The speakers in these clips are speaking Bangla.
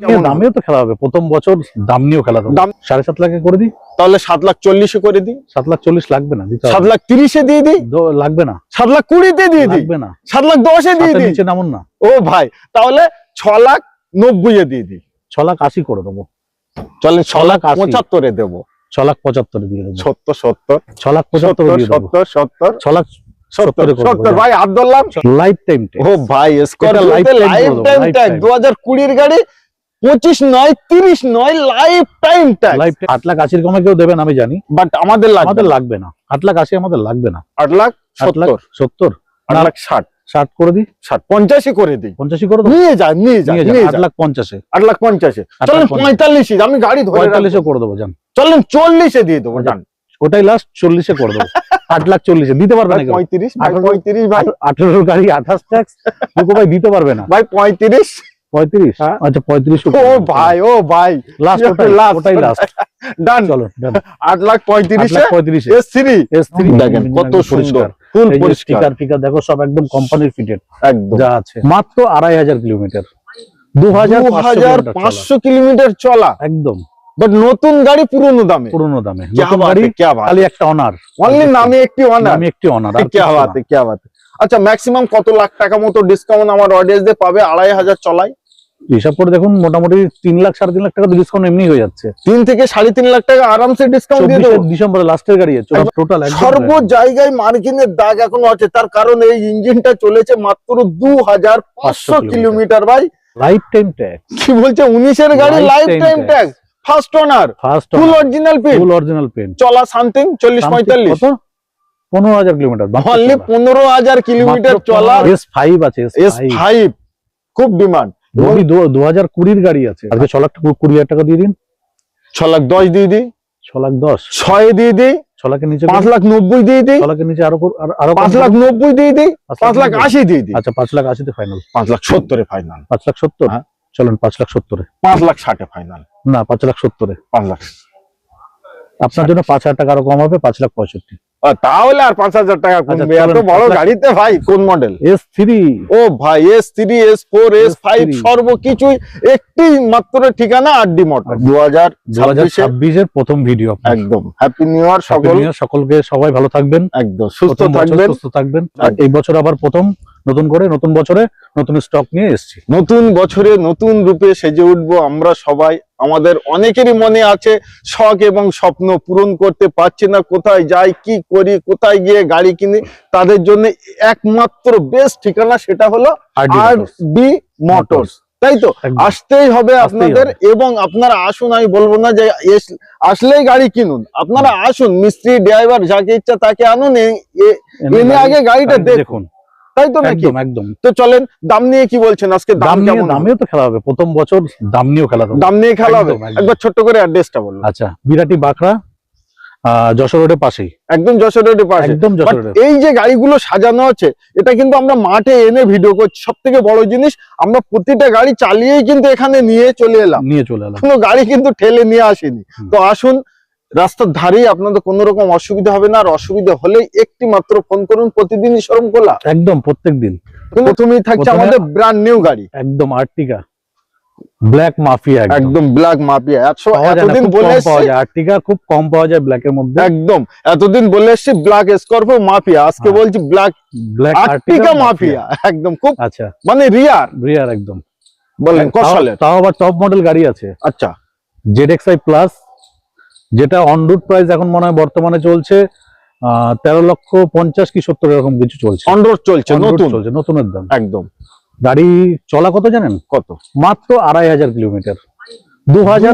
দামেও তো খেলা হবে। প্রথম বছর দাম নিয়েও খেলা হবে। দাম- সাড়ে সাত লাখে করে দিই? তাহলে সাত লাখ চল্লিশে করে দিই। সাত লাখ চল্লিশ লাগবে না সাত লাখ তিরিশে দিয়ে দিই। লাগবে না। সাত লাখ কুড়িতে দিয়ে দিই। লাগবে না। সাত লাখ দশে দিয়ে দিই। নামুন না। ও ভাই তাহলে ছ লাখ নব্বই এ দিয়ে দিই। ছ লাখ আশি করে দেবো। চলেন ছ লাখ। পঁচাত্তরে দেবো। ছ লাখ পঁচাত্তরে দিয়ে দেবো। সত্তর সত্তর। ছ লাখ পঁচাত্তর সত্তর সত্তর ছ লাখ ভাই হাত ধরলাম। লাইফ টাইম ও ভাই লাইফ টাইম। দু হাজার কুড়ির গাড়ি পঁচিশ নয় তিরিশ নয় লাইফ টাইম লাইফ আট লাখ আশির কমে কেউ দেবেন আমি জানি। বাট আমাদের লাগবে আমাদের লাগবে না। আট লাখ আশি আমাদের লাগবে না। আট লাখ লাখ সত্তর। সত্তর। আট লাখ ষাট। ষাট করে দিই? ষাট। পঞ্চাশি করে দিই। পঞ্চাশি করে নিয়ে যা নিয়ে যা আট লাখ পঞ্চাশে। আট লাখ পঞ্চাশে। চলেন পঁয়তাল্লিশে আমি গাড়ি পঁয়তাল্লিশে করে দেবো যান চলেন চল্লিশে দিয়ে দেবো যান ওটাই লাস্ট চল্লিশে করে দেবো। আট লাখ চল্লিশে। দিতে পারবে না পঁয়ত্রিশ পঁয়ত্রিশ ভাই। আঠেরোর গাড়ি আঠাশ ট্যাক্স ভাই দিতে পারবে না। ভাই পঁয়ত্রিশ। হ্যাঁ। আচ্ছা দেখো সব একদম কোম্পানির ফিটেড যা আছে। মাত্র আড়াই হাজার কিলোমিটার। দু হাজার পাঁচশো কিলোমিটার চলা। একদম। বাট নতুন গাড়ি পুরনো দামে। পুরনো দামে। একটা অনার অনলি নামে একটি অনার একটি অনার কে আচ্ছা ম্যাক্সিমাম কত লাখ টাকা মতো ডিসকাউন্ট আমার অডিয়েন্সদের পাবে? আড়াই হাজার চলায়। হিসাব করে দেখুন মোটামুটি তিন লাখ সাড়ে তিন লাখ টাকা ডিসকাউন্ট এমনি হয়ে যাচ্ছে। তিন থেকে সাড়ে তিন লাখ টাকা আরামসে ডিসকাউন্ট দিয়ে দেবো। ডিসেম্বরে লাস্টের গাড়ি টোটাল সর্ব জায়গায় মার্কিনের দাগ এখনও আছে তার কারণ এই ইঞ্জিনটা চলেছে মাত্র দু হাজার পাঁচশো কিলোমিটার ভাই। লাইফ টাইম ট্যাক্স কি বলছে? উনিশের গাড়ি lifetime. Tax first owner first full original pin full original pen চলা সামথিং চল্লিশ পঁয়তাল্লিশ। পনেরো হাজার কিলোমিটার অনলি পনেরো হাজার কিলোমিটার চলা এস ফাইভ আছে এস ফাইভ খুব ডিমান্ড রবি দু হাজার কুড়ির গাড়ি আছে আজকে ছ লাখ কুড়ি হাজার টাকা দিয়ে দিন ছ লাখ দশ দিয়ে দিই ছ লাখ দশ ছয় দিয়ে দিই ছ লাখের নিচে পাঁচ লাখ নব্বই দিয়ে দিই ছ লাখের নিচে আরও আরো- আরও পাঁচ লাখ নব্বই দিয়ে দিই পাঁচ লাখ আশি দিয়ে দিই আচ্ছা পাঁচ লাখ আশিতে ফাইনাল পাঁচ লাখ সত্তরে ফাইনাল পাঁচ লাখ সত্তর হ্যাঁ। চলেন পাঁচ লাখ সত্তরে পাঁচ লাখ ষাটে ফাইনাল না পাঁচ লাখ সত্তরে পাঁচ লাখ আপনার জন্য পাঁচ হাজার টাকা আরও কম হবে পাঁচ লাখ পঁয়ষট্টি তাহলে আর পাঁচ হাজার টাকা কমবে। আচ্ছা, এত বড় গাড়িতে ভাই কোন মডেল এস থ্রি ও ভাই S three S four S five S3 সর্বকিছুই একটি মাত্র ঠিকানা আর ডি মোটর। দু হাজার ছাব্বিশের প্রথম ভিডিও একদম। হ্যাপি নিউ ইয়ার সকল। সকলকে সবাই ভালো থাকবেন। একদম। সুস্থ থাকবেন। সুস্থ থাকবেন। আর এই বছর আবার প্রথম। নতুন করে নতুন বছরে নতুন স্টক নিয়ে এসেছি। নতুন বছরে নতুন রূপে সেজে উঠবো আমরা সবাই। আমাদের অনেকেরই মনে আছে শখ এবং স্বপ্ন পূরণ করতে পারছি না কোথায় যাই কি করি কোথায় গিয়ে গাড়ি কিনি তাদের জন্য একমাত্র বেস্ট ঠিকানা সেটা হলো আর। ডি মোটরস তাই তো? আসতেই হবে আপনাদের এবং আপনারা আসুন আমি বলব না যে আসলেই গাড়ি কিনুন। আপনারা আসুন মিস্ত্রি ড্রাইভার যাকে ইচ্ছা তাকে আনুন এনে আগে গাড়িটা দেখুন। তাই তো নাকি? একদম তো চলেন দাম নিয়ে কি বলছেন? আজকে দাম কেমন দামেও তো খেলা হবে। প্রথম বছর দাম নিয়েও খেলা হবে। দাম নিয়ে খেলা হবে। একবার ছোট্ট করে অ্যাড্রেসটা বলুন। আচ্ছা বিরাটি বাঁকড়া যশোর রোডের পাশেই। একদম যশোর রোডের পাশে। একদম যশোর এই যে গাড়িগুলো সাজানো আছে এটা কিন্তু আমরা মাঠে এনে ভিডিও করছি। সব থেকে বড় জিনিস আমরা প্রতিটা গাড়ি চালিয়েই কিন্তু এখানে নিয়ে চলে এলাম। নিয়ে চলে এলাম। কোনো গাড়ি কিন্তু ঠেলে নিয়ে আসেনি। তো আসুন রাস্তার ধারেই আপনাদের কোনো রকম অসুবিধা হবে না আর অসুবিধা হলেই একটি মাত্র ফোন করুন প্রতিদিনই শরম কোলা একদম প্রত্যেক দিন প্রথমেই থাকছে আমাদের ব্র্যান্ড নিউ গাড়ি। একদম আর্টিকা। ব্ল্যাক মাফিয়া একদম। একদম ব্ল্যাক মাপিয়া একশো পাওয়া যায় না, এতদিন বলে কম পাওয়া যায়। আর্টিকা খুব কম পাওয়া যায় ব্ল্যাকের মধ্যে। একদম। এতদিন বলে এসছি ব্ল্যাক স্করপিও মাফিয়া আজকে হ্যাঁ। বলছি ব্ল্যাক ব্ল্যাক আর্টিকা মাফিয়া একদম খুব আচ্ছা। মানে রিয়ার রিয়ার একদম। বলেন তাও- কসালের তাও আবার টপ মডেল গাড়ি আছে। আচ্ছা। জেড এক্সআই প্লাস যেটা অন রুট প্রাইস এখন মনে হয় বর্তমানে চলছে তেরো লক্ষ পঞ্চাশ কি সত্তর এরকম কিছু চলছে। অন চলছে নতুন। চলছে নতুনের দাম। একদম। গাড়ি চলা কত জানেন? কত? মাত্র আড়াই হাজার কিলোমিটার। দু হাজার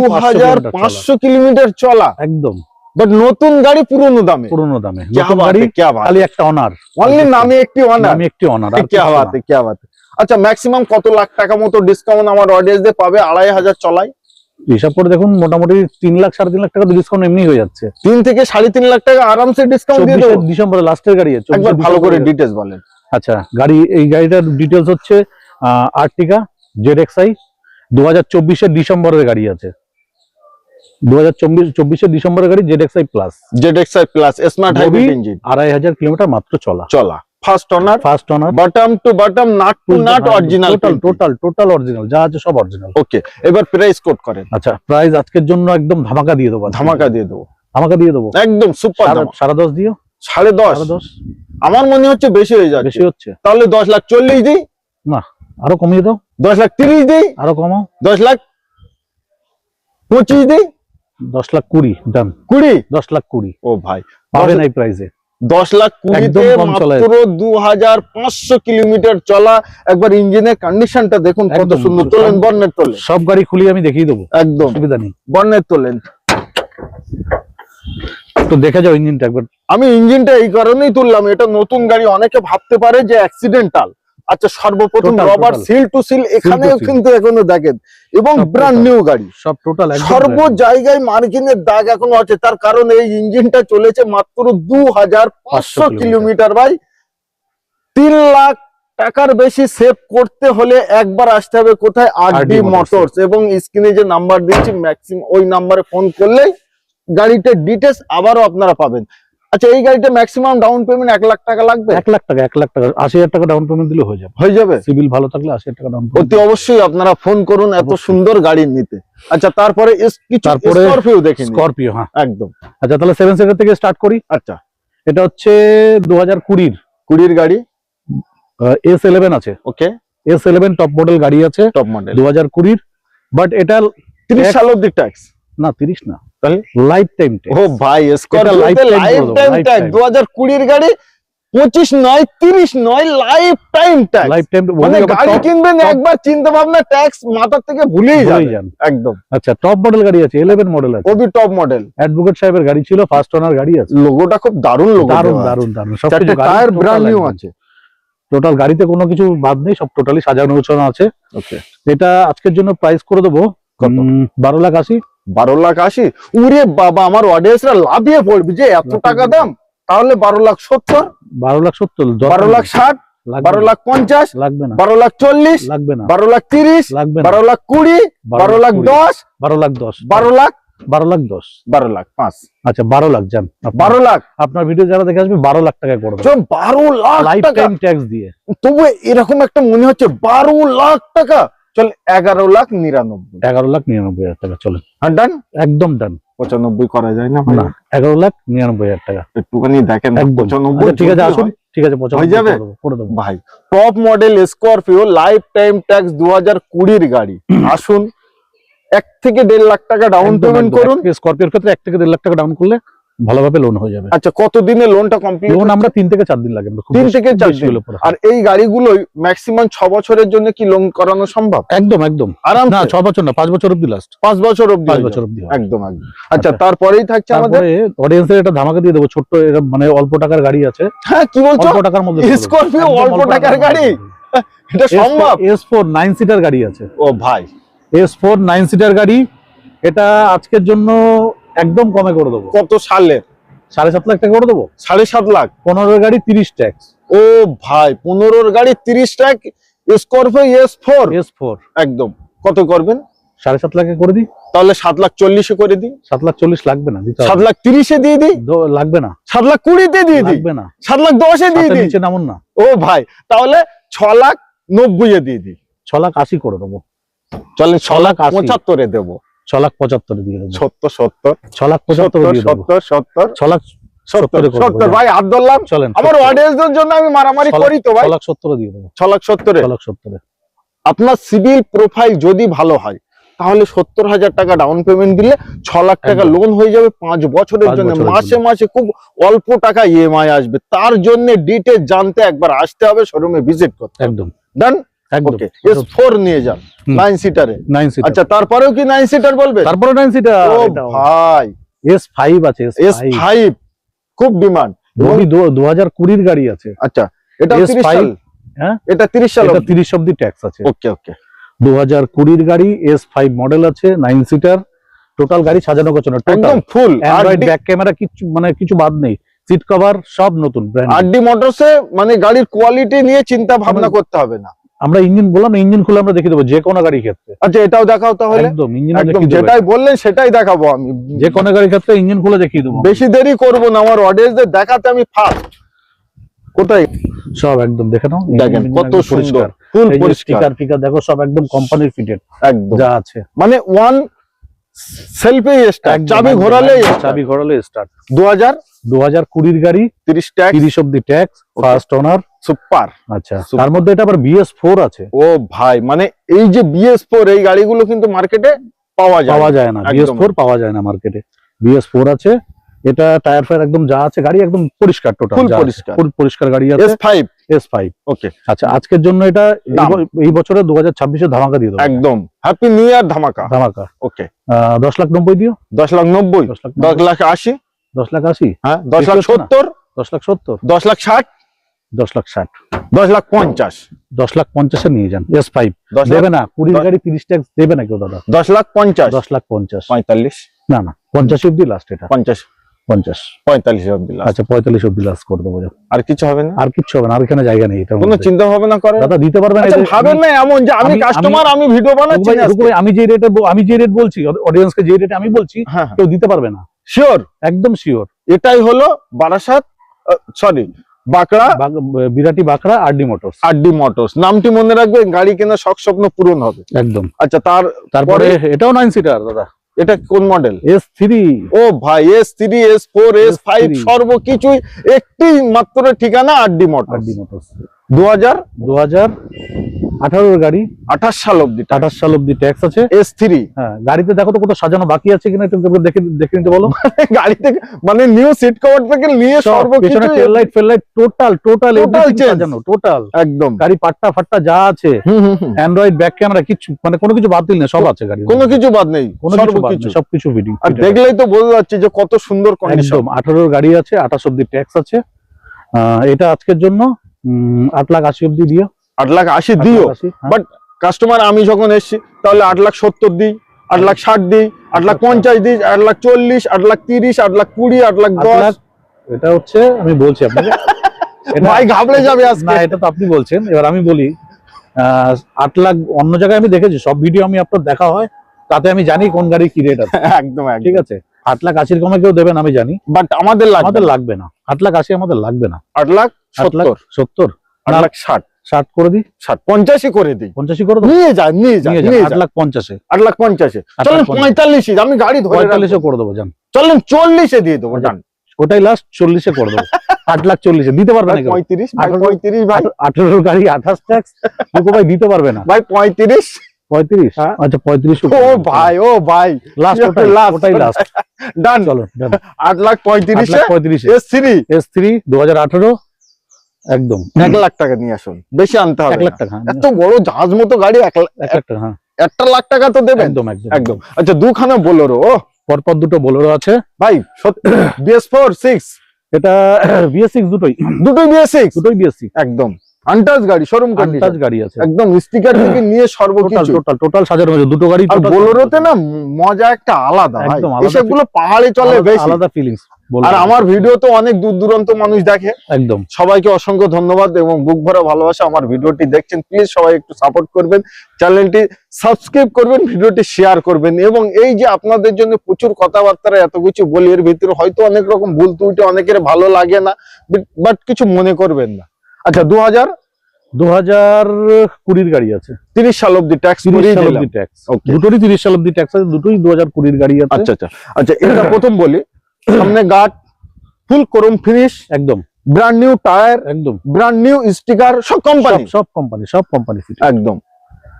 পাঁচশো কিলোমিটার চলা। একদম। বাট নতুন গাড়ি পুরনো দামে। পুরনো দামে। খালি একটা অনার অনলি নামে একটি অনার আমি একটি অনার আর আচ্ছা ম্যাক্সিমাম কত লাখ টাকা মতো ডিসকাউন্ট আমার অডিয়েন্সদের পাবে? আড়াই হাজার চলায়। হিসাব করে দেখুন মোটামুটি তিন লাখ সাড়ে তিন লাখ টাকা তো ডিসকাউন্ট এমনি হয়ে যাচ্ছে। তিন থেকে সাড়ে তিন লাখ টাকা আরামসে ডিসকাউন্ট দিয়ে দেবো। ডিসেম্বরে লাস্টের গাড়ি আছে, একবার ভালো করে। ডিটেলস বলেন। আচ্ছা গাড়ি এই গাড়িটার ডিটেলস হচ্ছে আর্টিকা জেড এক্সআই দু হাজার চব্বিশের ডিসেম্বরের গাড়ি আছে। দু হাজার চব্বিশ চব্বিশের ডিসেম্বরের গাড়ি Z XI plus Z XI plus smart hybrid engine আড়াই হাজার কিলোমিটার মাত্র চলা। চলা। First owner first bottom to bottom nut to nut original total total total original যা আছে সব অরিজিনাল ওকে এবার প্রাইস কোড করেন। আচ্ছা প্রাইস আজকের জন্য একদম ধামাকা দিয়ে দেবো ধামাকা দিয়ে দেবো। ধামাকা দিয়ে দেবো। একদম সুপার সাড়ে- দশ দিও? সাড়ে দশ। দশ? আমার মনে হচ্ছে বেশি হয়ে যাবে বেশি হচ্ছে? তাহলে দশ লাখ চল্লিশ দিই। না আরও কমিয়ে দাও। দশ লাখ তিরিশ দিই। আরও কমাও। দশ লাখ পঁচিশ দিই। দশ লাখ কুড়ি ডান কুড়ি? দশ লাখ কুড়ি। ও ভাই পাবেন এই প্রাইসে দশ লাখ কুড়িতে মাত্র দু হাজার পাঁচশো কিলোমিটার চলা একবার ইঞ্জিনের কন্ডিশনটা দেখুন কত সুন্দর। তোলেন বর্ণের তোলেন সব গাড়ি খুলি আমি দেখিয়ে দেবো। একদম। অসুবিধা নেই। বর্ণের তোলেন। তো দেখে যাও ইঞ্জিনটা একবার। আমি ইঞ্জিনটা এই কারণেই তুললাম এটা নতুন গাড়ি অনেকে ভাবতে পারে যে অ্যাক্সিডেন্টাল আচ্ছা সর্বপ্রথম রবার সিল টু সিল এখানেও কিন্তু এখনও দেখেন। এবং ব্র্যান্ড নিউ গাড়ি। সব টোটাল সর্ব জায়গায় মার্কিনের দাগ এখনও আছে। তার কারণ এই ইঞ্জিনটা চলেছে মাত্র দু হাজার পাঁচশো কিলোমিটার। ভাই। তিন লাখ টাকার বেশি সেভ করতে হলে একবার আসতে হবে কোথায়? আর ডি মোটরস এবং স্ক্রিনে যে নাম্বার দিচ্ছি ম্যাক্সিমাম ওই নাম্বারে ফোন করলেই গাড়িটার ডিটেলস আবারও আপনারা পাবেন। আচ্ছা এই গাড়িটা ম্যাক্সিমাম ডাউন পেমেন্ট এক লাখ টাকা লাগবে? এক লাখ টাকা এক লাখ টাকা আশি হাজার টাকা ডাউন পেমেন্ট দিলে হয়ে যাবে। হয়ে যাবে? সিভিল ভালো থাকলে আশি হাজার টাকা ডাউন অতি অবশ্যই আপনারা ফোন করুন এত সুন্দর গাড়ি নিতে। আচ্ছা তারপরে স্করপিও দেখে নিন। স্করপিও হ্যাঁ। একদম। আচ্ছা তাহলে সেভেন সিটার থেকে স্টার্ট করি। আচ্ছা। এটা হচ্ছে দু হাজার কুড়ির। কুড়ির গাড়ি? এস ইলেভেন আছে। Okay. S eleven top model গাড়ি আছে। টপ মডেল দু হাজার কুড়ির। বাট এটা তিরিশ সাল অব্দি ট্যাক্স না তিরিশ না। তাহলে? লাইফ টাইম ও ভাই Scorpio lifetime tax lifetime। দু গাড়ি পঁচিশ নয় তিরিশ নয় lifetime tax lifetime মানে গাড়ি কিনবেন একবার চিন্তা ভাবনা ট্যাক্স মাথার থেকে ভুলেই যান। একদম। আচ্ছা টপ মডেল গাড়ি আছে ইলেভেন মডেল আছে। ওবি টপ মডেল অ্যাডভোকেট সাহেবের গাড়ি ছিল ফার্স্ট ওনার গাড়ি আছে। লোগোটা খুব দারুণ লোগো দারুণ দারুণ দারুণ সব চারটে টায়ার ব্র্যান্ড নিউ আছে। টোটাল গাড়িতে কোনো কিছু বাদ নেই সব টোটালি সাজানো গোছানো আছে। ওকে এটা আজকের জন্য প্রাইস করে দেবো। কত? বারো লাখ আশি। বারো লাখ আশি উরে বাবা আমার অডিয়েন্সরা লাভিয়ে পড়বে যে এত টাকা দাম তাহলে বারো লাখ সত্তর বারো লাখ সত্তর বারো লাখ ষাট বারো লাখ পঞ্চাশ লাগবে না বারো লাখ চল্লিশ লাগবে না বারো লাখ তিরিশ লাগবে বারো লাখ কুড়ি বারো লাখ দশ বারো লাখ দশ বারো লাখ বারো লাখ দশ বারো লাখ পাঁচ আচ্ছা বারো লাখ যান বারো লাখ আপনার ভিডিও যারা দেখে আসবে বারো লাখ টাকা করে বারো লাখ টাকা ট্যাক্স দিয়ে তবু এরকম একটা মনে হচ্ছে বারো লাখ টাকা চল এগারো লাখ নিরানব্বই। এগারো লাখ নিরানব্বই হাজার টাকা চলে ডান? একদম ডান। পঁচানব্বই করা যায় না না এগারো লাখ নিরানব্বই হাজার টাকা। একটুখানি দেখেন পঁচানব্বই আচ্ছা, ঠিক আছে আসুন। ঠিক আছে হয়ে যাবে? করে দেবো, ভাই top model Scorpio lifetime tax দু হাজার কুড়ির গাড়ি। আসুন এক থেকে দেড় লাখ টাকা ডাউন পেমেন্ট করুন। স্করপিওর ক্ষেত্রে এক থেকে দেড় লাখ টাকা ডাউন করলে ভালোভাবে লোন হয়ে যাবে। আচ্ছা কতদিনে লোনটা কমপ্লিট লোন আমরা তিন থেকে চার দিন লাগে তিন থেকে চার দিন। আর এই গাড়িগুলোই ম্যাক্সিমাম ছ বছরের জন্য কি লোন করানো সম্ভব? একদম একদম। আরাম না ছ বছর না পাঁচ বছর অব্দি লাস্ট পাঁচ বছর অব্দি পাঁচ বছর অব্দি একদম একদম। আচ্ছা। আচ্ছা। তারপরেই থাকছে আমাদের? অডিয়েন্সের এটা ধামাকা দিয়ে দেবো। ছোট্ট মানে অল্প টাকার গাড়ি আছে। হ্যাঁ কি বলছো? অল্প টাকার মধ্যে একদম অল্প টাকার গাড়ি? এটা সম্ভব? এস ফোর নাইন সিটার গাড়ি আছে। ও ভাই। এস ফোর নাইন সিটার গাড়ি এটা আজকের জন্য একদম কমে করে দেবো। কত সালে? সাড়ে সাত লাখ টাকা করে দেবো? সাড়ে সাত লাখ? পনেরো গাড়ি তিরিশ ট্যাক্স। ও ভাই পনেরোর গাড়ি তিরিশ Scorpio S four S four একদম। কত করবেন? সাড়ে সাত লাখে করে দিই। তাহলে সাত লাখ চল্লিশে করে দিই। সাত লাখ চল্লিশ লাগবে না সাত লাখ তিরিশে দিয়ে দিই? লাগবে না। সাত লাখ কুড়িতে দিয়ে দিই? লাগবে না। সাত লাখ দশে দিয়ে দিই? নামুন না। ও ভাই তাহলে ছ লাখ নব্বই দিয়ে দিই। ছ লাখ আশি করে দেবো। চলেন ছ লাখ। পঁচাত্তরে দেবো। ছ লাখ পঁচাত্তরে দিয়ে দেবো। সত্তর সত্তর। ছ লাখ পঁচাত্তরে সত্তর সত্তর সত্তর। ছ লাখ সত্তর সত্তরে করে সত্তর দেবো। ভাই হাত ধরলাম চলেন আমার অডিয়েন্সদের জন্য আমি মারামারি করি তো ভাই। ছ লাখ সত্তরে দিয়ে দেবো। ছ লাখ সত্তরে? ছ লাখ সত্তরে। আপনার সিভিল প্রোফাইল যদি ভালো হয় তাহলে সত্তর হাজার টাকা ডাউন পেমেন্ট দিলে ছ লাখ টাকা লোন হয়ে যাবে পাঁচ বছরের জন্য। মাসে মাসে খুব অল্প টাকা ইএমআই আসবে। তার জন্য ডিটেল জানতে একবার আসতে হবে শোরুমে ভিজিট করতে একদম। ডান একদম ওকে এস ফোর নিয়ে যান হুম। নাইন সিটারে নাইন সিটার আচ্ছা তারপরেও কি নাইন সিটার বলবে? তারপরে নাইন সিটার ও ভাই। এস ফাইভ আছে এস ফাইভ খুব ডিমান্ড রবি দু হাজার কুড়ির গাড়ি আছে। আচ্ছা এটা S5 তিরিশ হ্যাঁ? এটা তিরিশ সাল এটা তিরিশ অব্দি ট্যাক্স আছে। ওকে ওকে দু হাজার কুড়ির গাড়ি এস ফাইভ মডেল আছে নাইন সিটার টোটাল গাড়ি সাজানো গোছানো একদম ফুল অ্যান্ড্রয়েড ব্যাক ক্যামেরা কিছু মানে কিছু বাদ নেই। সিট কভার সব নতুন ব্র্যান্ড আরডি মোটরসে মানে গাড়ির কোয়ালিটি নিয়ে চিন্তা ভাবনা করতে হবে না। আমরা ইঞ্জিন বললাম ইঞ্জিন খুলে আমরা দেখিয়ে দেবো যে কোনো গাড়ির ক্ষেত্রে। আচ্ছা এটাও দেখাও তাহলে। একদম ইঞ্জিন একদম যেটাই বললেন সেটাই দেখাবো আমি। যে কোনো গাড়ির ক্ষেত্রে ইঞ্জিন খুলে দেখিয়ে দেবো। বেশি দেরি করব না আমার অডিয়েন্সদের দেখাতে আমি ফার্স্ট কোথায়? সব একদম দেখে নাও। দেখেন কত সুন্দর ফুল পরিষ্কার। ফিকার দেখো সব একদম কোম্পানির ফিটেড একদম। যা আছে। মানে ওয়ান সেলফে স্টার্ট চাবি ঘোরালেই চাবি ঘোরালে স্টার্ট দু হাজার দু হাজার কুড়ির গাড়ি তিরিশ ট্যাক্স তিরিশ অব্দি ট্যাক্স ফার্স্ট ওনার সুপার। আচ্ছা তার মধ্যে এটা আবার বিএস ফোর আছে? ও ভাই মানে এই যে বিএস ফোর এই গাড়িগুলো কিন্তু মার্কেটে পাওয়া যায় পাওয়া যায় না একদম। বিএস ফোর পাওয়া যায় না মার্কেটে বিএস ফোর আছে এটা টায়ার ফায়ার একদম যা আছে গাড়ি একদম পরিষ্কার টোটাল পরিষ্কার। ফুল পরিষ্কার গাড়ি আছে। S five S five okay আচ্ছা আজকের জন্য এটা এই বছরে দু হাজার ছাব্বিশে ধামাকা দিয়ে দেবো। একদম। হ্যাপি নিউ ইয়ার ধামাকা। ধামাকা। ওকে আহ, দশ লাখ নব্বই দিও। দশ লাখ নব্বই। দশ লাখ দশ নব্বই, লাখ আশি। দশ লাখ আশি? হ্যাঁ দশ ঠিক লাখ হচ্ছে না? সত্তর। দশ লাখ সত্তর। দশ লাখ ষাট। দশ লাখ ষাট। দশ লাখ পঞ্চাশ। দশ লাখ পঞ্চাশে নিয়ে যান। এস ফাইভ দেবে না কুড়ির দশ- গাড়ি তিরিশ ট্যাক্স দেবে না কেউ দাদা। দশ লাখ পঞ্চাশ। দশ লাখ পঞ্চাশ। পঁয়তাল্লিশ। না না পঞ্চাশ অব্দি লাস্ট এটা। পঞ্চাশ। পঞ্চাশ। পঁয়তাল্লিশ অব্দি আচ্ছা পঁয়তাল্লিশ অব্দি লাস্ট করে দেবো আর কিছু হবে না? আর কিচ্ছু হবে না আর এখানে জায়গা নেই কোনো। চিন্তা করে দাদা দিতে পারবেন আচ্ছা ভাবেন না এমন যে আমি কাস্টমার আমি ভিডিও বানাচ্ছি আমি যে রেটে আমি যে রেট বলছি অডিয়েন্সকে যে রেটে আমি বলছি হ্যাঁ কেউ দিতে পারবে না। শিওর একদম শিওর এটাই হলো Barasat sorry Bankra Birati Bankra RD motors. RD motors. নামটি মনে রাখবেন গাড়ি কেনার শখ স্বপ্ন পূরণ হবে। একদম। আচ্ছা তার তারপরে এটাও নাইন সিটার দাদা। এটা কোন মডেল এস থ্রি ও ভাই S three S four S five S3 সর্বকিছুই একটি মাত্র ঠিকানা আরডি মোটর আরডি মোটরস। দু হাজার? দু হাজার আঠারোর গাড়ি? আঠাশ সাল অব্দি আঠাশ সাল অব্দি ট্যাক্স আছে? এস থ্রি হ্যাঁ গাড়িতে দেখো তো কোথাও সাজানো বাকি আছে কিনা একটু দেখে দেখে নিতে বলো। গাড়ি মানে নিউ সিট কভার থেকে নিয়ে সব সর্বকিছু টেল লাইট ফেল লাইট টোটাল টোটাল সাজানো টোটাল একদম। গাড়ি পাট্টা ফাট্টা যা আছে। অ্যান্ড্রয়েড ব্যাক ক্যামেরা কিছু মানে কোনো কিছু বাতিল নেই সব আছে গাড়ি কোনো কিছু বাদ নেই কোনো কিছু বাদ সর্বকিছু। সবকিছু ফিটিং আর দেখলেই তো বোঝা যাচ্ছে যে কত সুন্দর কন্ডিশন একদম আঠারোর গাড়ি আছে আঠাশ অব্দি ট্যাক্স আছে। আহ, এটা আজকের জন্য আট লাখ আশি অব্দি দিও আট লাখ আশি দিও হ্যাঁ। But কাস্টমার আমি যখন এসছি তাহলে আট লাখ সত্তর দিই আট লাখ ষাট দিই আট লাখ পঞ্চাশ দিই আট লাখ চল্লিশ আট লাখ তিরিশ আট লাখ কুড়ি আট লাখ দশ এটা হচ্ছে আমি বলছি আপনাকে ভাই ঘাবড়ে যাবে আজকে না এটা তো আপনি বলছেন এবার আমি বলি আহ, আট লাখ অন্য জায়গায় আমি দেখেছি সব ভিডিও আমি আপনার দেখা হয় তাতে আমি জানি কোন গাড়ি কি রেট আছে একদম ঠিক আছে আট লাখ আশির কমে কেউ দেবেন আমি জানি বাট আমাদের লাগবে আমাদের লাগবে না আট লাখ আশি আমাদের লাগবে না আট লাখ আট লাখ সত্তর আট লাখ ষাট ষাট করে দিই? ষাট। পঞ্চাশি করে দিই। পঞ্চাশি করে নিয়ে যান নিয়ে নিয়ে আট লাখ পঞ্চাশে। আট লাখ পঞ্চাশে। চলেন পঁয়তাল্লিশে আমি গাড়ি পঁয়তাল্লিশে করে দেবো যান চলেন চল্লিশে দিয়ে দেবো আচ্ছা, যান ওটাই লাস্ট চল্লিশে করে দেবো। আট লাখ চল্লিশে দিতে পারবে না পঁয়ত্রিশ পঁয়ত্রিশ ভাই। আঠেরোর গাড়ি আঠাশ ট্যাক্স ভাই দিতে পারবে না। ভাই পঁয়ত্রিশ। পঁয়ত্রিশ? হ্যাঁ। আচ্ছা পঁয়ত্রিশ ও ভাই ও ভাই। লাস্ট ওটাই ওটাই লাস্ট ডান চলো আট লাখ পঁয়ত্রিশে। পঁয়ত্রিশে। এস থ্রি এস থ্রি দু হাজার আঠেরো। একদম। এক লাখ টাকা নিয়ে আসুন। বেশি আনতে হবে এক লাখ টাকা হ্যাঁ, এত বড় জাহাজ মতো গাড়ি এক লাখ- টাকা হ্যাঁ। একটা লাখ টাকা তো দেবেন? একদম একদম। একদম। আচ্ছা দুখানা বোলেরো ও। পরপর দুটো বোলেরো আছে। ভাই সত্যি বিএস ফোর সিক্স। এটা বিএস সিক্স দুটোই। দুটোই বিএস সিক্স? দুটোই বিএস সিক্স। একদম। আনটাচ গাড়ি শোরুম গাড়ি আছে। একদম স্টিকার থেকে নিয়ে সর্বকিছু। টোটাল টোটাল সাজানো হয়েছে দুটো গাড়ি আর বোলেরোতে না মজা একটা আলাদা একদম এসবগুলো পাহাড়ে চলে বেশি। আলাদা ফিলিংস আর আমার ভিডিও তো অনেক দূর দূরান্ত মানুষ দেখে। একদম। সবাইকে অসংখ্য ধন্যবাদ এবং বুক ভরা ভালোবাসা আমার ভিডিওটি দেখছেন। প্লিজ সবাই একটু সাপোর্ট করবেন। চ্যানেলটি সাবস্ক্রাইব করবেন ভিডিওটি শেয়ার করবেন। এবং এই যে আপনাদের জন্য প্রচুর কথাবার্তা এত কিছু বলি এর ভিতরে হয়তো অনেক রকম ভুল ত্রুটি অনেকের ভালো লাগে না বাট কিছু মনে করবেন না। আচ্ছা দু হাজার দু হাজার কুড়ির গাড়ি আছে। তিরিশ সাল অব্দি ট্যাক্স তিরিশ সাল অব্দি ট্যাক্স. দুটোরই তিরিশ সাল অব্দি ট্যাক্স আছে দুটোই দু হাজার কুড়ির গাড়ি আছে। আচ্ছা আচ্ছা। আচ্ছা এটা প্রথম বলি। সামনে গার্ড ফুল ক্রোম ফিনিশ একদম। ব্র্যান্ড নিউ টায়ার একদম। ব্র্যান্ড নিউ স্টিকার সব কোম্পানি সব- কোম্পানি সব কোম্পানি একদম।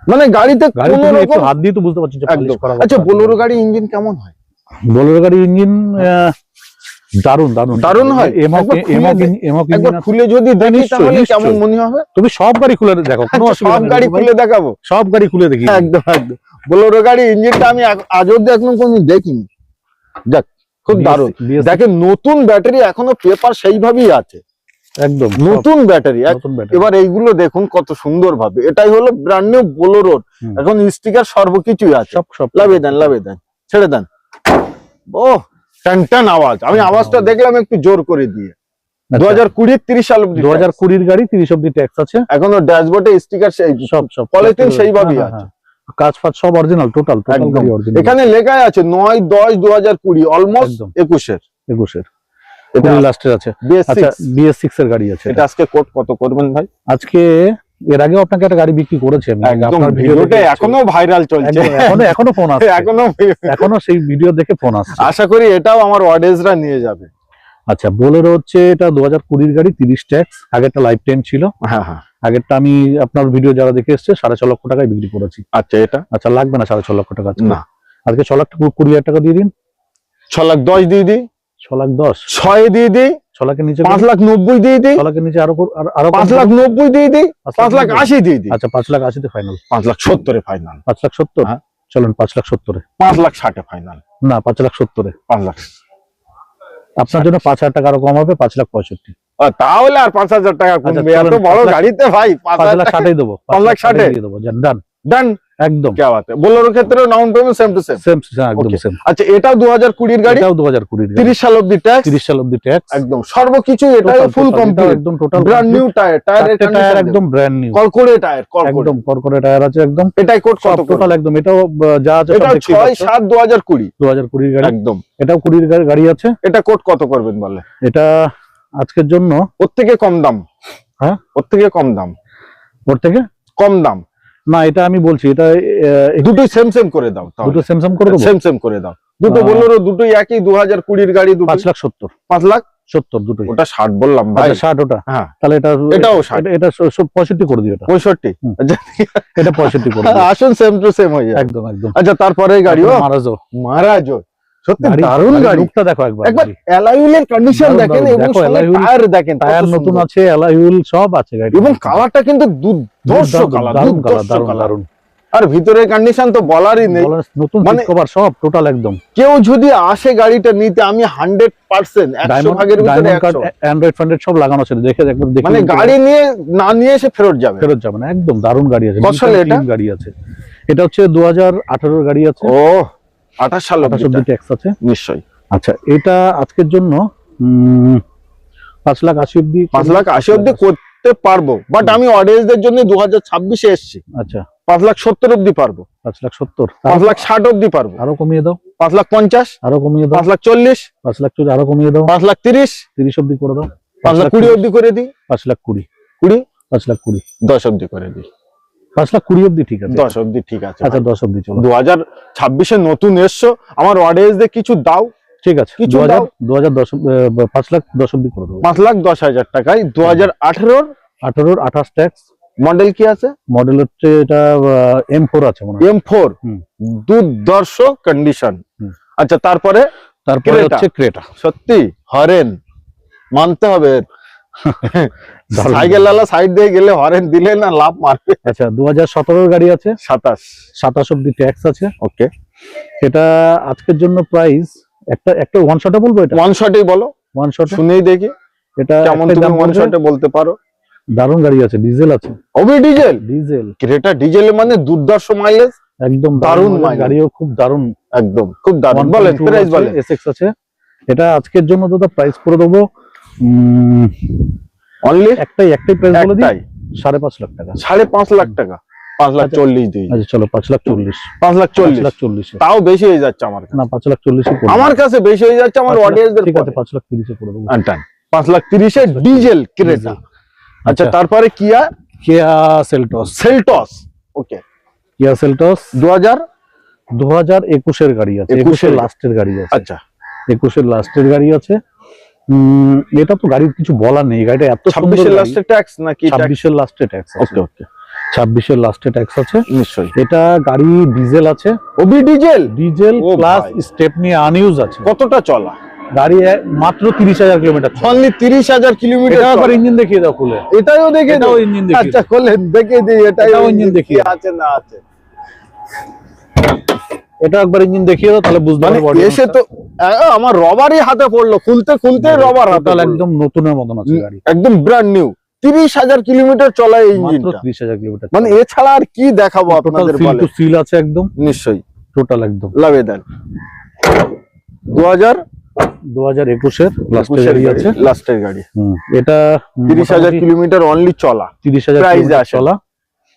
মানে গাড়িতে কোনো রকম হাত দিয়ে তো বুঝতে পারছি একদম। আচ্ছা। বোলেরো গাড়ি ইঞ্জিন কেমন হয়? বোলেরো গাড়ি ইঞ্জিন দারুণ দারুণ দারুণ হয়? একবার খুলে যদি দেখি নিশ্চয়ই, তাহলে কেমন মনে হবে? তুমি সব গাড়ি খুলে দেখো কোনো আচ্ছা, অসুবিধা সব গাড়ি খুলে দেখাবো। সব গাড়ি খুলে দেখি। একদম একদম। বোলেরো গাড়ি ইঞ্জিনটা আমি আজ অব্দি একদম কোনো দেখিনি। যাক খুব দারুণ। BS দেখেন নতুন ব্যাটারি এখনও পেপার সেইভাবেই আছে। একদম নতুন ব্যাটারি এবার এইগুলো দেখুন কত সুন্দর ভাবে এটাই হলো ব্র্যান্ড নিউ বোলেরোর এখন স্টিকার সর্বকিছুই আছে। সব সব। লাভে দেন লাভে দেন। ছেড়ে দেন। ও টান আওয়াজ। আমি আওয়াজটা দেখলাম একটু জোর করে দিয়ে। দু হাজার কুড়ি তিরিশ সাল অব্দি দু হাজার কুড়ির গাড়ি তিরিশ অব্দি ট্যাক্স আছে। এখনও ড্যাশবোর্ডে স্টিকার সব সেইভাবেই হ্যাঁ, আছে। হ্যাঁ, হ্যাঁ। কাজ ফাজ সব অরিজিনাল টোটাল এখানে লেখাই আছে নয় দশ দু হাজার কুড়ি অলমোস্ট একুশের। একুশের। লাস্টের আছে। বিএস আচ্ছা বিএস সিক্স এর গাড়ি আছে এটা আজকে কোট কত করবেন ভাই? আজকে এর আগেও আপনাকে একটা গাড়ি বিক্রি করেছি আমি। আপনার ভিডিও ভিডিওটা এখনও ভাইরাল চলছে। এখনও এখনও ফোন আসছে। এখনও এখনও সেই ভিডিও দেখে ফোন আসছে। আশা করি এটাও আমার অডিয়েন্সরা নিয়ে যাবে। আচ্ছা বোলেরো হচ্ছে এটা দু হাজার কুড়ির গাড়ি তিরিশ ট্যাক্স আগেরটা লাইফ টাইম ছিল। হ্যাঁ হ্যাঁ। আগেরটা আমি আপনার ভিডিও যারা দেখে এসছে সাড়ে ছ লক্ষ টাকায় বিক্রি করেছি। আচ্ছা এটা? আচ্ছা লাগবে না সাড়ে ছ লক্ষ টাকা না। আজকে ছ লাখ কুড়ি হাজার টাকা দিয়ে দিন। ছ লাখ দশ দিয়ে দিই। ছ লাখ দশ। ছয় দিয়ে দিই। লাখের নিচে পাঁচ লাখ নব্বই দিয়ে দিই লাখের নিচে আরও আরও পাঁচ লাখ নব্বই দিয়ে দিই পাঁচ লাখ আশি দিয়ে দিই আচ্ছা পাঁচ লাখ আশিতে ফাইনাল পাঁচ লাখ সত্তরে ফাইনাল পাঁচ লাখ সত্তর হ্যাঁ। চলুন পাঁচ লাখ সত্তরে পাঁচ লাখ ষাটে ফাইনাল না পাঁচ লাখ সত্তরে পাঁচ লাখ আপনার জন্য পাঁচ হাজার টাকা আরও কম হবে পাঁচ লাখ পঁয়ষট্টি তাহলে আর পাঁচ হাজার টাকা কমবে আচ্ছা, এত বড় গাড়িতে ভাই পাঁচ লাখ ষাটেই দেবো পাঁচ লাখ ষাটে? দিয়ে দেবো ডান ডান একদম। কে বাত বোলোর ক্ষেত্রে down payment same to same same একদম সেম আচ্ছা এটাও দু হাজার কুড়ির গাড়ি? এটাও দু হাজার কুড়ির তিরিশ সাল অব্দি ট্যাক্স তিরিশ সাল অব্দি ট্যাক্স একদম। সর্বকিছু এটাও ফুল কমপ্লিট একদম টোটাল ব্র্যান্ড নিউ টায়ার টায়ারের টায়ার একদম। ব্র্যান্ড নিউ কলকড়ে টায়ার কলকড়ে একদম করকরে টায়ার আছে একদম। এটাই কোট কত টোটাল একদম। এটাও যা আছে এটা ছয় সাত দু হাজার কুড়ি। দু কুড়ির গাড়ি। একদম। এটাও কুড়ির গা- গাড়ি আছে। এটা কোট কত করবেন বলে? এটা আজকের জন্য ওর থেকে কম দাম। হ্যাঁ? ওর থেকে কম দাম। ওর থেকে? কম দাম। না এটা আমি বলছি এটা দুটোই সেম সেম করে দাও দুটো সেম সেম করে সেম সেম করে দাও। দুটো বলল দুটোই একই দু হাজার কুড়ির গাড়ি দুটো পাঁচ লাখ সত্তর। পাঁচ লাখ? সত্তর দুটোই। ওটা ষাট বললাম ভাই। আচ্ছা ষাট ওটা। হ্যাঁ। তাহলে এটা এটাও ষাট। এটা- পঁয়ষট্টি করে দিও এটা। পঁয়ষট্টি? এটা পঁয়ষট্টি করে আসুন সেম টু সেম হয়ে যায় একদম একদম। আচ্ছা তারপরে গাড়িও মারাজো। মহারাজ সত্যি দারুণ গাড়ি। লুকটা দেখো একবার একবার গাড়ি। অ্যালাইউলের কন্ডিশন দেখেন এবং দেখো, alloy wheel, টায়ার দেখেন টায়ার নতুন আছে অ্যালয় হুইল সব আছে গাড়ি এবং কালারটা কিন্তু দুর্ধর্ষ কালার দুর্ধর্ষ কালার দারুণ আর ভিতরের কন্ডিশন তো বলারই নেই। নতুন কভার সব টোটাল একদম। কেউ যদি আসে গাড়িটা নিতে আমি হান্ড্রেড পার্সেন্ট ভাগের ভিতরে অ্যান্ড্রয়েড সব লাগানো ছিল দেখে একবার দেখে মানে গাড়ি নিয়ে না নিয়ে এসে ফেরত যাবে। ফেরত যাবে না একদম দারুণ গাড়ি আছে? গাড়ি আছে। এটা হচ্ছে দু গাড়ি আছে। ও আঠাশ সাল আঠাশ অব্দি ট্যাক্স আছে নিশ্চয়ই আচ্ছা এটা আজকের জন্য পাঁচ লাখ আশি অব্দি পাঁচ লাখ আশি অব্দি করতে পারব বাট আমি অডিয়েন্সদের জন্য দু হাজার ছাব্বিশে এসছি আচ্ছা পাঁচ লাখ সত্তর অব্দি পারব পাঁচ লাখ সত্তর পাঁচ লাখ ষাট অব্দি পারব আরও কমিয়ে দাও পাঁচ লাখ পঞ্চাশ আরও কমিয়ে দাও পাঁচ লাখ চল্লিশ পাঁচ লাখ চল্লিশ আরও কমিয়ে দাও পাঁচ লাখ তিরিশ তিরিশ অব্দি করে দাও পাঁচ লাখ কুড়ি অব্দি করে দিই পাঁচ লাখ কুড়ি কুড়ি পাঁচ লাখ কুড়ি দশ অব্দি করে দিই পাঁচ লাখ কুড়ি অব্দি ঠিক আছে। দশ অব্দি ঠিক আছে আচ্ছা দশ অব্দি চলো। দু হাজার ছাব্বিশে নতুন এসছো আমার অডিয়েন্সদের কিছু দাও। ঠিক আছে কিছু দু হাজার দশ পাঁচ লাখ দশ অব্দি করে দেবো। পাঁচ লাখ দশ হাজার টাকায় দু হাজার আঠেরোর? আঠারোর আঠাশ ট্যাক্স মডেল কি আছে? মডেল হচ্ছে এটা এম ফোর আছে মনে এম ফোর হুম। দুর্দর্শ কন্ডিশন আচ্ছা তারপরে? তারপরে হচ্ছে ক্রেটা। সত্যি? হরেন। মানতে হবে। সাইকেল আলা সাইড দিয়ে গেলে হরেন দিলে না লাভ মারবে। আচ্ছা দু হাজার গাড়ি আছে? সাতাশ। সাতাশ অব্দি ট্যাক্স আছে। ওকে। এটা আজকের জন্য প্রাইস একটা একটা ওয়ান শটে বলব এটা? ওয়ান শটেই বলো। ওয়ান শটে শুনেই দেখি। এটা কেমন তুমি ওয়ান শটে বলতে পারো। দারুণ গাড়ি আছে ডিজেল আছে। ওবি ডিজেল ডিজেল ক্রেটা ডিজেল মানে দুর্দর্শ মাইলেজ একদম দারুণ গাড়িও খুব দারুণ। একদম খুব দারুণ। বলেন প্রাইস বলেন। এসএক্স আছে। এটা আজকের জন্য তো প্রাইস করে দেবো অনলি একটাই একটাই প্রাইস বলে দিই সাড়ে পাঁচ লাখ টাকা সাড়ে পাঁচ লাখ টাকা পাঁচ লাখ আচ্ছা। চল্লিশ দিই আচ্ছা চলো পাঁচ লাখ চল্লিশ পাঁচ লাখ চল্লিশ লাখ চল্লিশে তাও বেশি হয়ে যাচ্ছে আমার কাছে না পাঁচ লাখ চল্লিশে আমার কাছে বেশি হয়ে যাচ্ছে আমার পাঁচ লাখ- অডিয়েন্সদের ঠিক আছে পাঁচ লাখ তিরিশে করে দেবো পাঁচ লাখ তিরিশে ডিজেল ক্রেটা আচ্ছা আচ্ছা তারপরে Kia Kia Seltos Seltos okay Kia Seltos দু হাজার দু হাজার একুশের গাড়ি আছে একুশের লাস্টের গাড়ি আছে আচ্ছা একুশের লাস্টের গাড়ি আছে এটা তো গাড়ির কিছু বলার নেই গাড়িটা এত ছাব্বিশের লাস্টে ট্যাক্স নাকি ছাব্বিশের লাস্টে ট্যাক্স ওকে ওকে ছাব্বিশের লাস্টে ট্যাক্স আছে। নিশ্চয়ই। এটা গাড়ি ডিজেল আছে। Obi diesel diesel plus. Stepney unused আছে। কতটা চলা? গাড়ি মাত্র তিরিশ হাজার কিলোমিটার অনলি তিরিশ হাজার কিলোমিটার আবার ইঞ্জিন দেখিয়ে দাও খুলে। এটাও দেখে দাও। ইঞ্জিন দেখিয়ে আচ্ছা খোলেন দেখে দিই এটাই এটাও engine দেখিয়ে আছে না আছে। এটা একবার ইঞ্জিন দেখিয়ে দাও তাহলে বুঝতে মানে পারব এসে তো আমার রবারই হাতে পড়ল খুলতে খুলতে রবার হাতে একদম নতুনের মতন আছে গাড়ি। একদম ব্র্যান্ড নিউ তিরিশ হাজার কিলোমিটার চলা এই ইঞ্জিনটা। ত্রিশ হাজার কিলোমিটার মানে এছাড়া আর কি দেখাবো টোটাল আপনাদের বলে? সিল আছে একদম। নিশ্চয়ই। টোটাল একদম। লাভে দেন। দু হাজার দু হাজার একুশের লাস্টের গাড়ি আছে। লাস্টের গাড়ি। এটা তিরিশ হাজার কিলোমিটার অনলি চলা। তিরিশ হাজার চলা।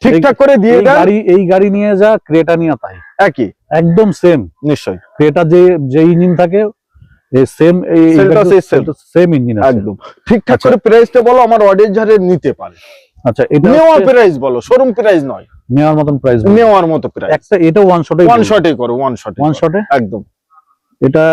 ঠিকঠাক করে দিয়ে গাড়ি এই গাড়ি নিয়ে যা ক্রেটা নিয়ে তাই। একই। একদম সেম নিশ্চয়ই। ক্রেটা যে যে ইঞ্জিন থাকে সেম। সেম ইঞ্জিন একদম। ঠিকঠাক আচ্ছা। করে প্রাইসটা বলো আমার অডিয়েন্স যারে নিতে পারে। আচ্ছা এটা নেওয়া প্রাইস বলো শোরুম প্রাইস নয়। নেওয়ার মতন প্রাইস নেওয়ার মতো প্রাইস একটা এটা ওয়ান শটে ওয়ান শটে করো ওয়ান শটে ওয়ান শটে একদম। এটা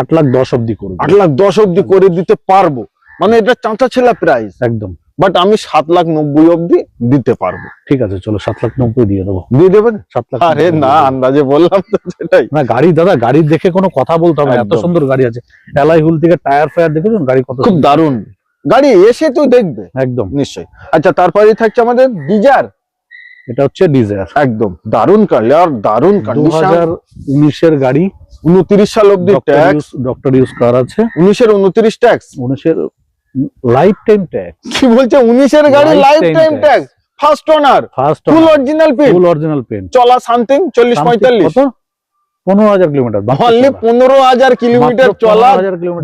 আট লাখ দশ অব্দি করবে আট লাখ দশ অব্দি করে দিতে পারব। মানে এটা চাঁচা ছেলা প্রাইস একদম। বাট আমি সাত লাখ নব্বই অব্দি দিতে পারব। ঠিক আছে চলো সাত লাখ নব্বই দিয়ে দেবো। দিয়ে দেবেন? সাত লাখ আরে না আন্দাজে বললাম তো সেটাই। না গাড়ি দাদা গাড়ি দেখে কোনো কথা বলতে হবে এত সুন্দর গাড়ি আছে। এলাই হুল থেকে টায়ার ফায়ার দেখেছেন? গাড়ি কত খুব। দারুণ। গাড়ি এসে তো দেখবে। একদম। নিশ্চয়ই। আচ্ছা তারপরে থাকছে আমাদের ডিজার। এটা হচ্ছে ডিজায়ার একদম। দারুণ কালার দারুণ দু কন্ডিশন হাজার উনিশের গাড়ি। উনত্রিশ সাল অব্দি ট্যাক্স ডক্টর ইউজ কার আছে। উনিশের উনত্রিশ ট্যাক্স উনিশের লাইফ টাইম ট্যাক্স কি বলছে? উনিশের গাড়ি lifetime. Tax first owner first full original pin full original pen চলা সামথিং চল্লিশ পঁয়তাল্লিশ। কত? পনেরো হাজার কিলোমিটার অনলি পনেরো হাজার কিলোমিটার চলা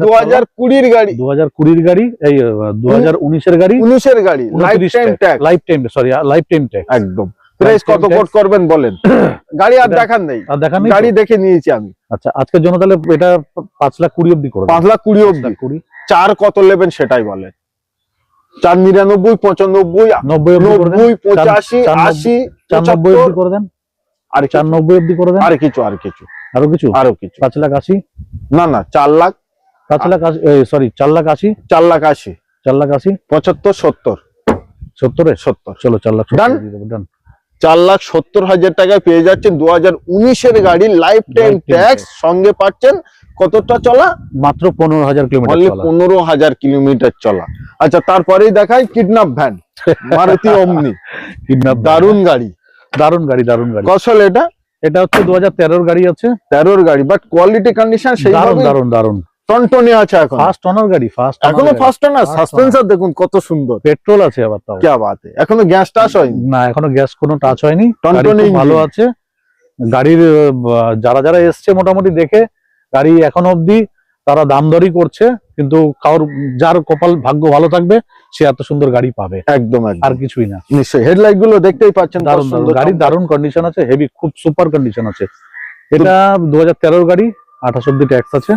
দু হাজার কুড়ির গাড়ি। দু হাজার কুড়ির গাড়ি এই দু হাজার উনিশের গাড়ি উনিশের গাড়ি lifetime tax lifetime sorry lifetime tax একদম। প্রাইস কত কোট করবেন বলেন। গাড়ি আর দেখার নেই। আর দেখা নেই গাড়ি দেখে নিয়েছি আমি। আচ্ছা আজকের জন্য তাহলে এটা পাঁচ লাখ কুড়ি অব্দি করে পাঁচ লাখ কুড়ি পাঁচ অব্দি লাখ কুড়ি। চার কত নেবেন সেটাই বলে। চার নিরানব্বই পঁচানব্বই নব্বই পঁচাশি আশি চানব্বই অব্দি করে দেন। আর চার নব্বই অব্দি করে দেন। আর কিছু আর কিছু। আরও কিছু? আরও কিছু। পাঁচ লাখ আশি? না না চার লাখ। পাঁচ লাখ আশি সরি চার লাখ আশি? চার লাখ আশি। চার লাখ আশি? পঁচাত্তর সত্তর। সত্তরে? সত্তর। চলো চার লাখ ডান চার লাখ সত্তর হাজার টাকায় পেয়ে যাচ্ছেন দু হাজার উনিশের গাড়ি লাইফ টাইম ট্যাক্স সঙ্গে পাচ্ছেন কতটা চলা? মাত্র পনেরো হাজার কিলোমিটার পনেরো হাজার কিলোমিটার চলা। আচ্ছা তারপরেই দেখায় কিডন্যাপ ভ্যান মারুতি অমনি। কিডন্যাপ দারুণ গাড়ি। দারুণ গাড়ি দারুণ গাড়ি। কসল এটা? এটা হচ্ছে দু হাজার তেরোর গাড়ি আছে। তেরোর গাড়ি বাট কোয়ালিটি কন্ডিশন দারুণ দারুণ দারুণ টনটনে আছে এখন। ফার্স্ট অনার গাড়ি ফার্স্ট এখনও ফার্স্ট সাসপেন্সার দেখুন কত সুন্দর। পেট্রোল আছে আবার তাও। কি বাত এখনও গ্যাস টাস হয়নি। না এখনও গ্যাস কোনো টাচ হয়নি। টনটনে। ভালো আছে। গাড়ির যারা যারা এসছে মোটামুটি দেখে গাড়ি এখন অবধি তারা দাম দরই করছে কিন্তু কারোর যার কপাল ভাগ্য ভালো থাকবে সে এত সুন্দর গাড়ি পাবে। একদম আর কিছুই না। নিশ্চয়ই। হেডলাইটগুলো দেখতেই পাচ্ছেন কত দারুণ দারুণ। কন্ডিশন আছে হেভি খুব সুপার কন্ডিশন আছে। এটা দু হাজার গাড়ি আঠাশ অব্দি ট্যাক্স আছে।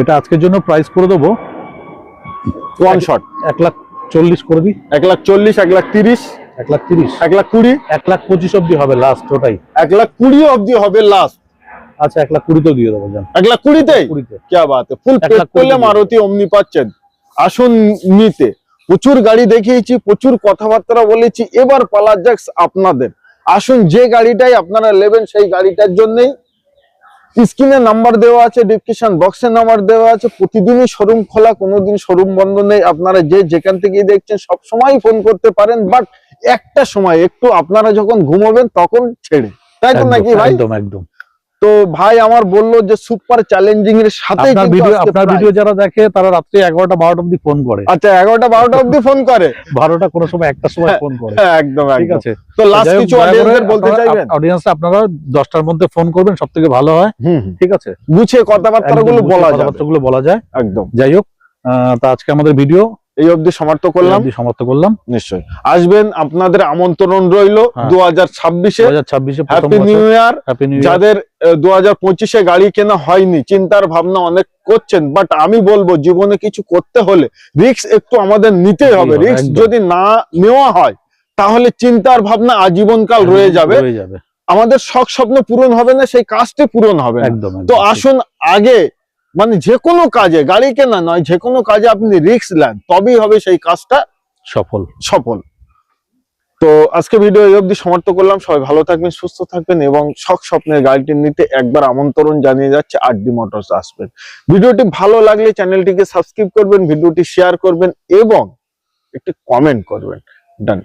এটা আজকের জন্য প্রাইস করে দেবো। ওয়ান শট এক লাখ চল্লিশ করে দিই। এক লাখ চল্লিশ এক লাখ তিরিশ। এক লাখ তিরিশ। এক লাখ কুড়ি। এক লাখ পঁচিশ অব্দি হবে লাস্ট ওটাই। এক লাখ কুড়ি অব্দি হবে লাস্ট আচ্ছা এক লাখ কুড়িতেও দিয়ে দেবো এক লাখ কুড়িতেই? কুড়িতে। কি বাত ফুল কুড়ি করলে মারুতি অমনি পাচ্ছেন। আসুন নিতে। প্রচুর গাড়ি দেখিয়েছি প্রচুর কথাবার্তা বলেছি। এবার পালা যাক আপনাদের। আসুন যে গাড়িটাই আপনারা নেবেন সেই গাড়িটার জন্যই স্ক্রিনে নাম্বার দেওয়া আছে ডিসক্রিপশন বক্সে নাম্বার দেওয়া আছে। প্রতিদিনই শোরুম খোলা কোনোদিন শোরুম বন্ধ নেই। আপনারা যে যেখান থেকেই দেখছেন সব সময় ফোন করতে পারেন বাট একটা সময় একটু আপনারা যখন ঘুমাবেন তখন ছেড়ে। তাই তো নাকি ভাই? একদম একদম। তো ভাই আমার বলল যে সুপার চ্যালেঞ্জিং এর সাথে আপনার ভিডিও যারা দেখে তারা রাত্রি এগারোটা বারোটা অব্দি ফোন করে। আচ্ছা এগারোটা বারোটা অব্দি ফোন করে। বারোটা কোনো সময় একটা সময় ফোন করে। হ্যাঁ, একদম ঠিক আছে? তো লাস্ট কিছু অডিয়েন্সদের বলতে চাইবেন? অডিয়েন্স আপনারা দশটার মধ্যে ফোন করবেন সব থেকে ভালো হয়। ঠিক আছে? গুছিয়ে কথাবার্তা গুলো একদম বলা কথাবার্তাগুলো বলা যায়। একদম। যাই হোক আহ, তা আজকে আমাদের ভিডিও এই অবধি সমাপ্ত করলাম। সমাপ্ত করলাম। নিশ্চয়ই। আসবেন আপনাদের আমন্ত্রণ রইল হ্যাঁ। দু হাজার ছাব্বিশে হ্যাপি নিউ ইয়ার যাদের দু হাজার পঁচিশে গাড়ি কেনা হয়নি চিন্তার ভাবনা অনেক করছেন বাট আমি বলব জীবনে কিছু করতে হলে রিস্ক একটু আমাদের নিতেই হবে। রিস্ক যদি না নেওয়া হয় তাহলে চিন্তার ভাবনা আজীবনকাল রয়ে যাবে। রয়ে যাবে। আমাদের শখ স্বপ্ন পূরণ হবে না সেই কাজটি পূরণ হবে একদম তো আসুন আগে মানে যে কোনো কাজে গাড়ি কেনা নয় যে কোনো কাজে আপনি রিস্ক নেন তবেই হবে সেই কাজটা সফল। সফল। তো আজকে ভিডিও এই অবধি সমাপ্ত করলাম। সবাই ভালো থাকবেন সুস্থ থাকবেন এবং শখ স্বপ্নের গাড়িটি নিতে একবার আমন্ত্রণ জানিয়ে যাচ্ছে আর ডি মোটরস আসবেন। ভিডিওটি ভালো লাগলে চ্যানেলটিকে সাবস্ক্রাইব করবেন ভিডিওটি শেয়ার করবেন এবং একটি কমেন্ট করবেন। ডান